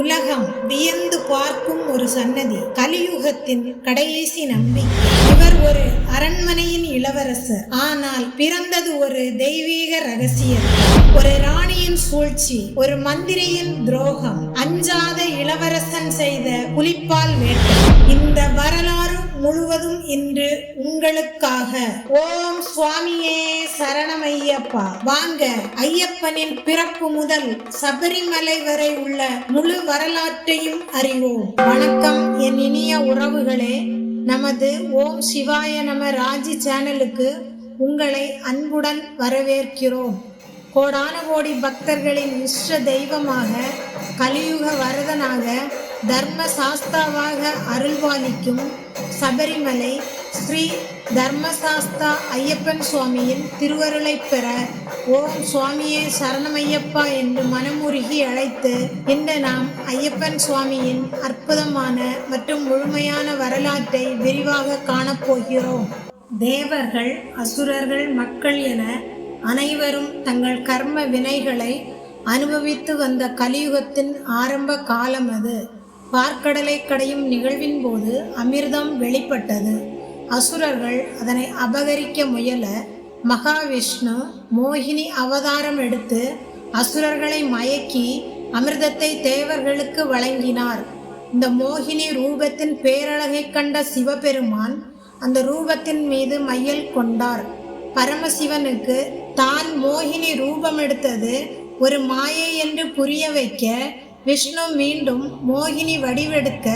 உலகம் வியந்து பார்க்கும் ஒரு சன்னதி கலியுகத்தின் கடைசி நம்பிக்கை இவர் ஒரு அரண்மனையின் இளவரசர். ஆனால் பிறந்தது ஒரு தெய்வீக ரகசியம். ஒரு ராணியின் சூழ்ச்சி ஒரு மந்திரியின் துரோகம் அஞ்சாத இளவரசன் செய்த புலிப்பால் வேட்டை. இந்த வரலாறு முழுவதும் இன்று உங்களுக்காக. ஓம் சுவாமியே! சரணமையப்பா. வாங்க ஐயப்பனின் பிறப்பு முதல் சபரிமலை வரை உள்ள முழு வரலாற்றையும் அறிவோம். வணக்கம் என் இனிய உறவுகளே. நமது ஓம் சிவாய நம ராஜி சேனலுக்கு உங்களை அன்புடன் வரவேற்கிறோம். கோடான கோடி பக்தர்களின் இஷ்ட தெய்வமாக கலியுக வரதனாக தர்ம சாஸ்தாவாக அருள்பாலிக்கும் சபரிமலை ஸ்ரீ தர்மசாஸ்தா ஐயப்பன் சுவாமியின் திருவருளைப் பெற ஓம் சுவாமியே சரணமையப்பா என்று மனமுருகி அழைத்து இன்று நாம் ஐயப்பன் சுவாமியின் அற்புதமான மற்றும் முழுமையான வரலாற்றை விரிவாக காணப்போகிறோம் தேவர்கள் அசுரர்கள் மக்கள் என அனைவரும் தங்கள் கர்ம வினைகளை அனுபவித்து வந்த கலியுகத்தின் ஆரம்ப காலம் அது. பார்க்கடலை கடையும் நிகழ்வின் போது அமிர்தம் வெளிப்பட்டது. அசுரர்கள் அதனை அபகரிக்க முயல மகாவிஷ்ணு மோகினி அவதாரம் எடுத்து அசுரர்களை மயக்கி அமிர்தத்தை தேவர்களுக்கு வழங்கினார். இந்த மோகினி ரூபத்தின் பேரழகை கண்ட சிவபெருமான் அந்த ரூபத்தின் மீது மையல் கொண்டார். பரமசிவனுக்கு தான் மோகினி ரூபம் எடுத்தது ஒரு மாயை என்று புரிய வைக்க விஷ்ணு மீண்டும் மோகினி வடிவெடுக்க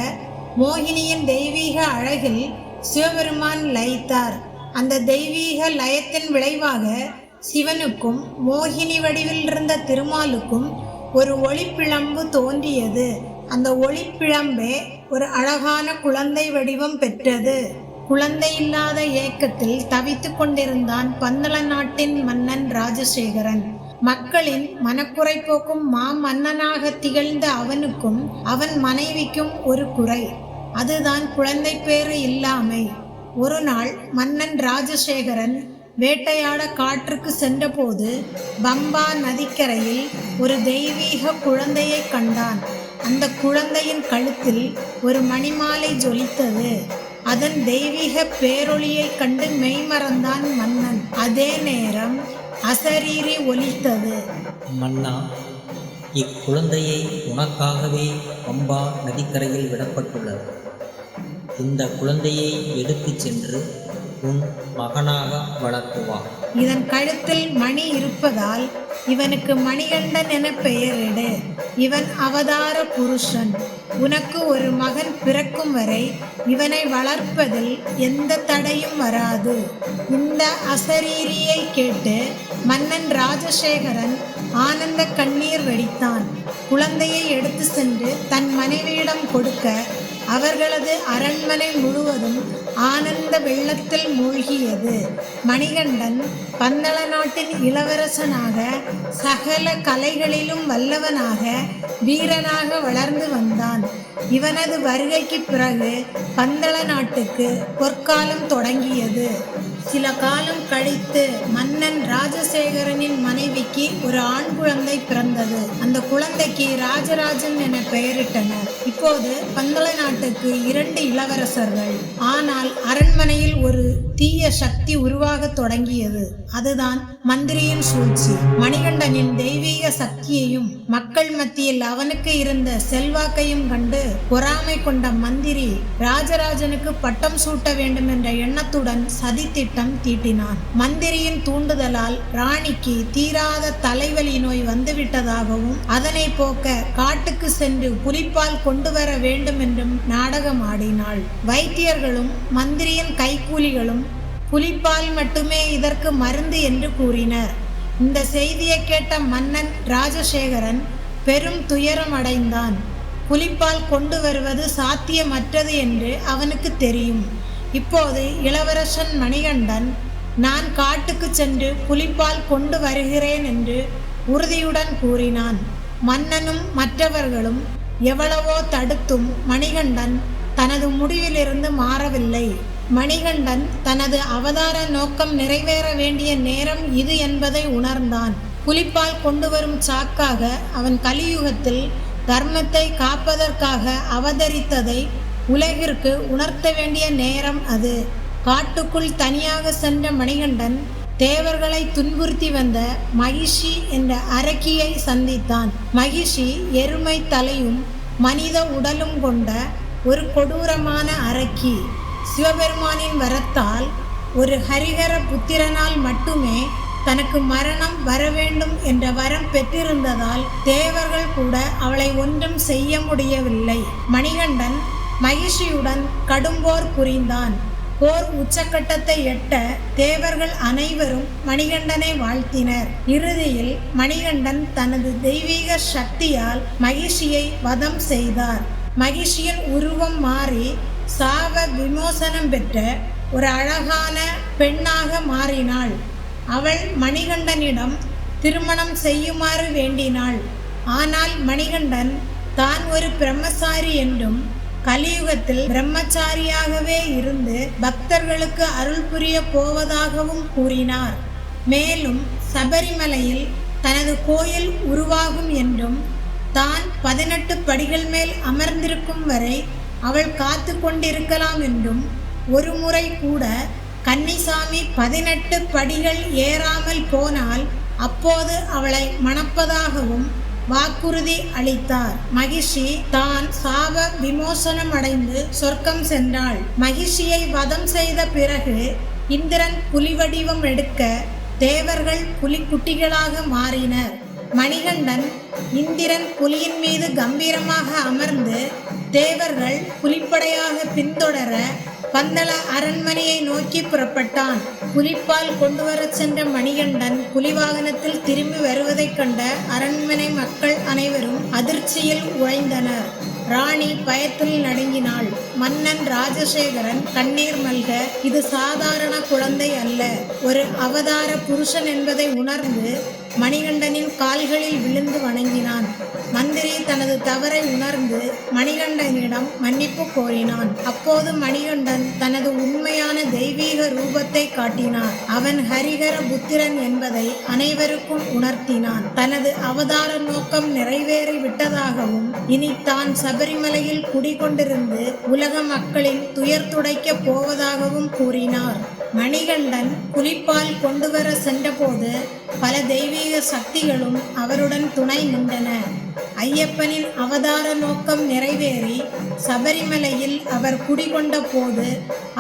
மோகினியின் தெய்வீக அழகில் சிவபெருமான் லயித்தார். அந்த தெய்வீக லயத்தின் விளைவாக சிவனுக்கும் மோகினி வடிவில் இருந்த திருமாலுக்கும் ஒரு ஒளிப்பிழம்பு தோன்றியது. அந்த ஒளிப்பிழம்பே ஒரு அழகான குழந்தை வடிவம் பெற்றது. குழந்தை இல்லாத ஏக்கத்தில் தவித்துக் கொண்டிருந்தான் பந்தள நாட்டின் மன்னன் ராஜசேகரன். மக்களின் மனக்குறை போக்கும் மாமன்னனாக திகழ்ந்த அவனுக்கும் அவன் மனைவிக்கும் ஒரு குறை. அதுதான் குழந்தை பேறு இல்லாமை. ஒரு நாள் மன்னன் ராஜசேகரன் வேட்டையாட காற்றுக்கு சென்றபோது பம்பா நதிக்கரையில் ஒரு தெய்வீக குழந்தையை கண்டான். அந்த குழந்தையின் கழுத்தில் ஒரு மணிமாலை ஜொலித்தது. அதன் தெய்வீக பேரொளியை கண்டு மெய்மறந்தான் மன்னன். அதே நேரம் அசரீரி ஒலித்தது. மன்னா இக்குழந்தையை உனக்காகவே பம்பா நதிக்கரையில் விடப்பட்டுள்ளது. இந்த குழந்தையை எடுத்துச் சென்று உன் மகனாக வளர்த்துவா. இதன் கழுத்தில் மணி இருப்பதால் இவனுக்கு மணிகண்டன் என பெயரிடு. இவன் அவதார புருஷன். உனக்கு ஒரு மகன் பிறக்கும் வரை இவனை வளர்ப்பதில் எந்த தடையும் வராது. இந்த அசரீரியை கேட்டு மன்னன் ராஜசேகரன் ஆனந்த கண்ணீர் வெடித்தான். குழந்தையை எடுத்து சென்று தன் மனைவியிடம் கொடுக்க அவர்களது அரண்மனை முழுவதும் ஆனந்த வெள்ளத்தில் மூழ்கியது. மணிகண்டன் பந்தள நாட்டின் இளவரசனாக சகல கலைகளிலும் வல்லவனாக வீரனாக வளர்ந்து வந்தான். இவனது வருகைக்கு பிறகு பந்தள நாட்டுக்கு பொற்காலம் தொடங்கியது. சில காலம் கழித்து மன்னன் ராஜசேகரனின் மனைவிக்கு ஒரு ஆண் குழந்தை பிறந்தது. அந்த குழந்தைக்கு ராஜராஜன் என பெயரிட்டனர். இப்போது பந்தள நாட்டுக்கு இரண்டு இளவரசர்கள். ஆனால் அரண்மனையில் ஒரு தீய சக்தி உருவாக தொடங்கியது. அதுதான் மந்திரியின் சூழ்ச்சி. மணிகண்டனின் தெய்வீக சக்தியையும் மக்கள் மத்தியில் அவனுக்கு இருந்த செல்வாக்கையும் கண்டு பொறாமை கொண்ட மந்திரி ராஜராஜனுக்கு பட்டம் சூட்ட வேண்டும் என்ற எண்ணத்துடன் சதித்திட்டு திட்டம் தீட்டினான். மந்திரியின் தூண்டுதலால் ராணிக்கு தீராத தலைவலி நோய் வந்துவிட்டதாகவும் அதனை போக்க காட்டுக்கு சென்று புலிப்பால் கொண்டு வர வேண்டும் என்றும் நாடகம் ஆடினாள். வைத்தியர்களும் மந்திரியின் கைக்கூலிகளும் புலிப்பால் மட்டுமே இதற்கு மருந்து என்று கூறினர். இந்த செய்தியை கேட்ட மன்னன் ராஜசேகரன் பெரும் துயரம் அடைந்தான். புலிப்பால் கொண்டு வருவது சாத்தியமற்றது என்று அவனுக்கு தெரியும். இப்போது இளவரசன் மணிகண்டன் நான் காட்டுக்கு சென்று புலிப்பால் கொண்டு வருகிறேன் என்று உறுதியுடன் கூறினான். மன்னனும் மற்றவர்களும் எவ்வளவோ தடுத்தும் மணிகண்டன் தனது முடிவிலிருந்து மாறவில்லை. மணிகண்டன் தனது அவதார நோக்கம் நிறைவேற வேண்டிய நேரம் இது என்பதை உணர்ந்தான். புலிப்பால் கொண்டு வரும் சாக்காக அவன் கலியுகத்தில் தர்மத்தை காப்பதற்காக அவதரித்ததை உலகிற்கு உணர்த்த வேண்டிய நேரம் அது. காட்டுக்குள் தனியாக சென்ற மணிகண்டன் தேவர்களை துன்புறுத்தி வந்த மகிஷி என்ற அரக்கியை சந்தித்தான். மகிஷி எருமை தலையும் மனித உடலும் கொண்ட ஒரு கொடூரமான அரக்கி. சிவபெருமானின் வரத்தால் ஒரு ஹரிகர புத்திரனால் மட்டுமே தனக்கு மரணம் வர வேண்டும் என்ற வரம் பெற்றிருந்ததால் தேவர்கள் கூட அவளை ஒன்றும் செய்ய முடியவில்லை. மணிகண்டன் மகிஷியுடன் கடும்போர் புரிந்தான். போர் உச்சக்கட்டத்தை எட்ட தேவர்கள் அனைவரும் மணிகண்டனை வாழ்த்தினர். இறுதியில் மணிகண்டன் தனது தெய்வீக சக்தியால் மகிஷியை வதம் செய்தார். மகிஷியின் உருவம் மாறி சாவ விமோசனம் பெற்ற ஒரு அழகான பெண்ணாக மாறினாள். அவள் மணிகண்டனிடம் திருமணம் செய்யுமாறு வேண்டினாள். ஆனால் மணிகண்டன் தான் ஒரு பிரம்மசாரி என்றும் கலியுகத்தில் பிரம்மச்சாரியாகவே இருந்து பக்தர்களுக்கு அருள் புரிய போவதாகவும் கூறினார். மேலும் சபரிமலையில் தனது கோயில் உருவாகும் என்றும் தான் பதினெட்டு படிகள் மேல் அமர்ந்திருக்கும் வரை அவள் காத்து கொண்டிருக்கலாம் என்றும் ஒரு முறை கூட கன்னிசாமி பதினெட்டு படிகள் ஏறாமல் போனால் அப்போது அவளை மணப்பதாகவும் வாக்குறுதி அளித்தார். மகிஷி தான் சாப விமோசனம் அடைந்து சொர்க்கம் சென்றாள். மகிஷியை வதம் செய்த பிறகு இந்திரன் புலி வடிவம் எடுக்க தேவர்கள் புலிக்குட்டிகளாக மாறினர். மணிகண்டன் இந்திரன் புலியின் மீது கம்பீரமாக அமர்ந்து தேவர்கள் புலிப்படையாக பின்தொடர பந்தள அரண்மனையை நோக்கி புறப்பட்டான். புலிப்பால் கொண்டு வரச் சென்ற மணிகண்டன் புலிவாகனத்தில் திரும்பி வருவதைக் கண்ட அரண்மனை மக்கள் அனைவரும் அதிர்ச்சியில் உழைந்தனர் ராணி பயத்தில் நடுங்கினாள். மன்னன் ராஜசேகரன் கண்ணீர் மல்க இது சாதாரண குழந்தை அல்ல. ஒரு அவதார புருஷன் என்பதை உணர்ந்து மணிகண்டனின் கால்களில் விழுந்து வணங்கினான். மந்திரி தனது தவறை உணர்ந்து மணிகண்டனிடம் மன்னிப்பு கோரினான். அப்போது மணிகண்டன் தனது உண்மையான தெய்வீக ரூபத்தை காட்டினான் அவன் ஹரிஹர புத்திரன் என்பதை அனைவருக்கும் உணர்த்தினான். தனது அவதார நோக்கம் நிறைவேறி விட்டதாகவும் இனி தான் சபரிமலையில் குடிகொண்டிருந்து உலக மக்களின் துயர் துடைக்கப் போவதாகவும் கூறினார். மணிகண்டன் புலிப்பால் கொண்டு வர சென்றபோது பல தெய்வீக சக்திகளும் அவருடன் துணை நின்றன. ஐயப்பனின் அவதார நோக்கம் நிறைவேறி சபரிமலையில் அவர் குடிகொண்ட போது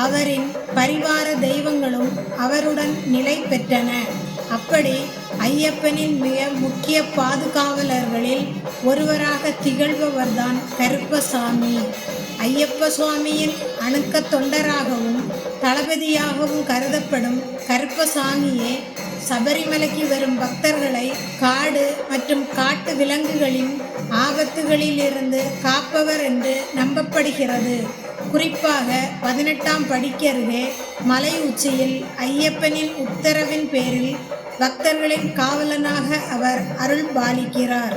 அவரின் பரிவார தெய்வங்களும் அவருடன் நிலை பெற்றன. அப்படி ஐயப்பனின் மிக முக்கிய பாதுகாவலர்களில் ஒருவராக திகழ்பவர்தான் கருப்பசாமி. ஐயப்ப சுவாமியின் அணுக்க தொண்டராகவும் தளபதியாகவும் கருதப்படும் கருப்பசாமியே சபரிமலைக்கு வரும் பக்தர்களை காடு மற்றும் காட்டு விலங்குகளின் ஆபத்துகளிலிருந்து காப்பவர் என்று நம்பப்படுகிறது. குறிப்பாக பதினெட்டாம் படிக்கருகே மலை உச்சியில் ஐயப்பனின் உத்தரவின் பேரில் பக்தர்களின் காவலனாக அவர் அருள் பாலிக்கிறார்.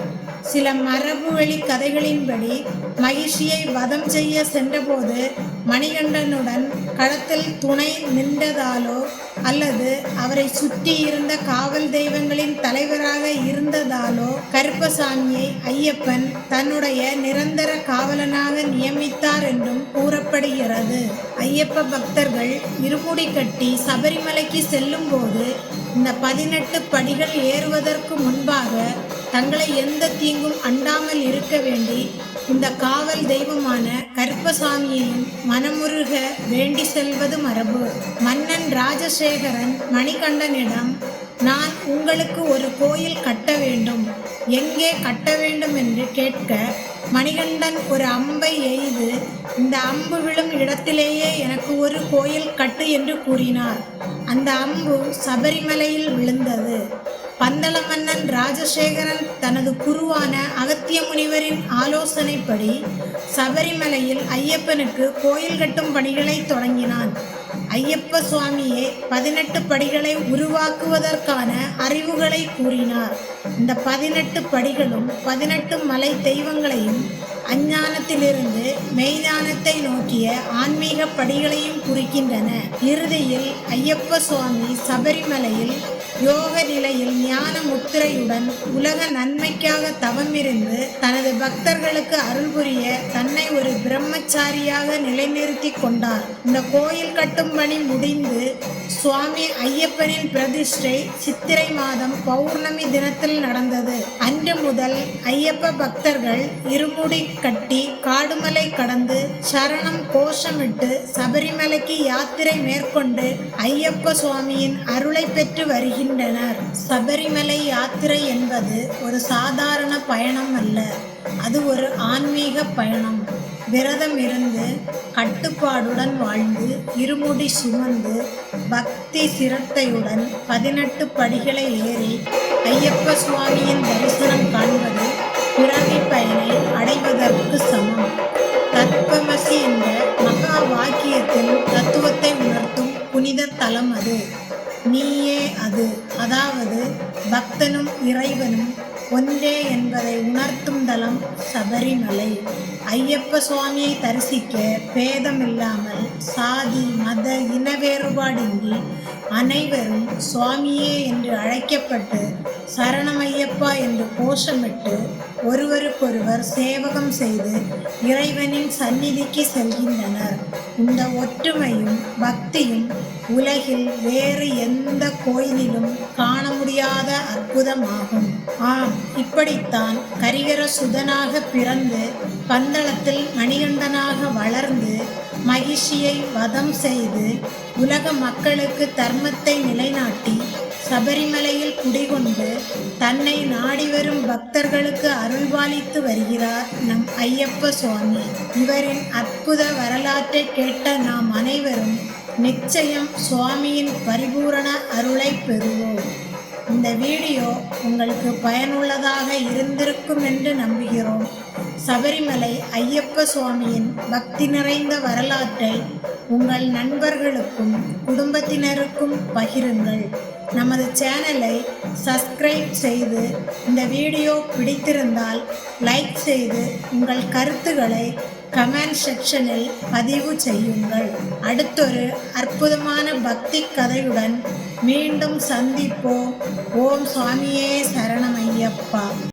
சில மரபு வழி கதைகளின்படி மகிழ்ச்சியை வதம் செய்ய சென்றபோது மணிகண்டனுடன் களத்தில் துணை நின்றதாலோ அல்லது அவரை சுற்றி இருந்த காவல் தெய்வங்களின் தலைவராக இருந்ததாலோ கருப்பசாமியை ஐயப்பன் தன்னுடைய நிரந்தர காவலனாக நியமித்தார் என்றும் கூறப்படுகிறது. ஐயப்ப பக்தர்கள் இருமுடி கட்டி சபரிமலைக்கு செல்லும்போது இந்த பதினெட்டு படிகள் ஏறுவதற்கு முன்பாக தங்களை எந்த தீங்கும் அண்டாமல் இருக்க வேண்டி இந்த காவல் தெய்வமான கருப்பசாமியையும் மனமுருக வேண்டி செல்வது மரபு. மன்னன் ராஜசேகரன் மணிகண்டனிடம் நான் உங்களுக்கு ஒரு கோயில் கட்ட வேண்டும். எங்கே கட்ட வேண்டும் என்று கேட்க மணிகண்டன் ஒரு அம்பை எய்து இந்த அம்பு விழும் இடத்திலேயே எனக்கு ஒரு கோயில் கட்டு என்று கூறினார். அந்த அம்பு சபரிமலையில் விழுந்தது. பந்தள மன்னன் ராஜசேகரன் தனது குருவான அகத்திய முனிவரின் ஆலோசனைப்படி சபரிமலையில் ஐயப்பனுக்கு கோயில் கட்டும் பணிகளை தொடங்கினான். ஐயப்ப சுவாமியே பதினெட்டு படிகளை உருவாக்குவதற்கான அறிவுகளை கூறினார். இந்த பதினெட்டு படிகளும் பதினெட்டு மலை தெய்வங்களையும் அஞ்ஞானத்திலிருந்து மெய்ஞானத்தை நோக்கிய ஆன்மீக படிகளையும் குறிக்கின்றன. இறுதியில் ஐயப்ப சுவாமி சபரிமலையில் யோக நிலையில் ஞான முத்திரையுடன் உலக நன்மைக்காக தவமிருந்து தனது பக்தர்களுக்கு அருள் புரிய தன்னை ஒரு பிரம்மச்சாரியாக நிலைநிறுத்தி கொண்டார். இந்த கோயில் கட்டும் பணி முடிந்து சுவாமி ஐயப்பனின் பிரதிஷ்டை சித்திரை மாதம் பௌர்ணமி தினத்தில் நடந்தது. அன்று முதல் ஐயப்ப பக்தர்கள் இருமுடி கட்டி காடுமலை கடந்து சரணம் கோஷமிட்டு சபரிமலைக்கு யாத்திரை மேற்கொண்டு ஐயப்ப சுவாமியின் அருளை பெற்று வருகிறார் வருகின்றனர் சபரிமலை யாத்திரை என்பது ஒரு சாதாரண பயணம் அல்ல. அது ஒரு ஆன்மீக பயணம். விரதம் இருந்து கட்டுப்பாடுடன் வாழ்ந்து இருமுடி சுமந்து பக்தி சிரத்தையுடன் பதினெட்டு படிகளை ஏறி ஐயப்ப சுவாமியின் தரிசனம் காண்பது பிறவி பயனை அடைவதற்கு சமம். தத்வமசி என்ற மகா வாக்கியத்தின் தத்துவத்தை உணர்த்தும் புனித தலம் அது. நீயே அது. அதாவது பக்தனும் இறைவனும் ஒன்றே என்பதை உணர்த்தும் தலம் சபரிமலை. ஐயப்ப சுவாமியை தரிசிக்க பேதமில்லாமல் சாதி மத இன வேறுபாடின்றி அனைவரும் சுவாமியே என்று அழைக்கப்பட்டு சரணமையப்பா என்று கோஷமிட்டு ஒருவருக்கொருவர் சேவகம் செய்து இறைவனின் சந்நிதிக்கு செல்கின்றனர். இந்த ஒற்றுமையும் பக்தியும் உலகில் வேறு எந்த கோயிலிலும் காண முடியாத அற்புதமாகும். ஆம் இப்படித்தான் கரிகர சுதனாக பிறந்து பந்தளத்தில் மணிகண்டனாக வளர்ந்து மகிழ்ச்சியை வதம் செய்து உலக மக்களுக்கு தர்மத்தை நிலைநாட்டி சபரிமலையில் குடிகொண்டு தன்னை நாடி வரும் பக்தர்களுக்கு அருள்பாலித்து வருகிறார் நம் ஐயப்ப சுவாமி. இவரின் அற்புத வரலாற்றை கேட்ட நாம் அனைவரும் நிச்சயம் சுவாமியின் பரிபூரண அருளை பெறுவோம். இந்த வீடியோ உங்களுக்கு பயனுள்ளதாக இருந்திருக்கும் என்று நம்புகிறோம். சபரிமலை ஐயப்ப சுவாமியின் பக்தி நிறைந்த வரலாற்றை உங்கள் நண்பர்களுக்கும் குடும்பத்தினருக்கும் பகிருங்கள். நமது சேனலை சப்ஸ்கிரைப் செய்து இந்த வீடியோ பிடித்திருந்தால் லைக் செய்து உங்கள் கருத்துக்களை கமெண்ட் செக்ஷனில் பதிவு செய்யுங்கள். அடுத்தொரு அற்புதமான பக்தி கதையுடன் மீண்டும் சந்திப்போம். ஓம் சுவாமியே சரணமையப்பா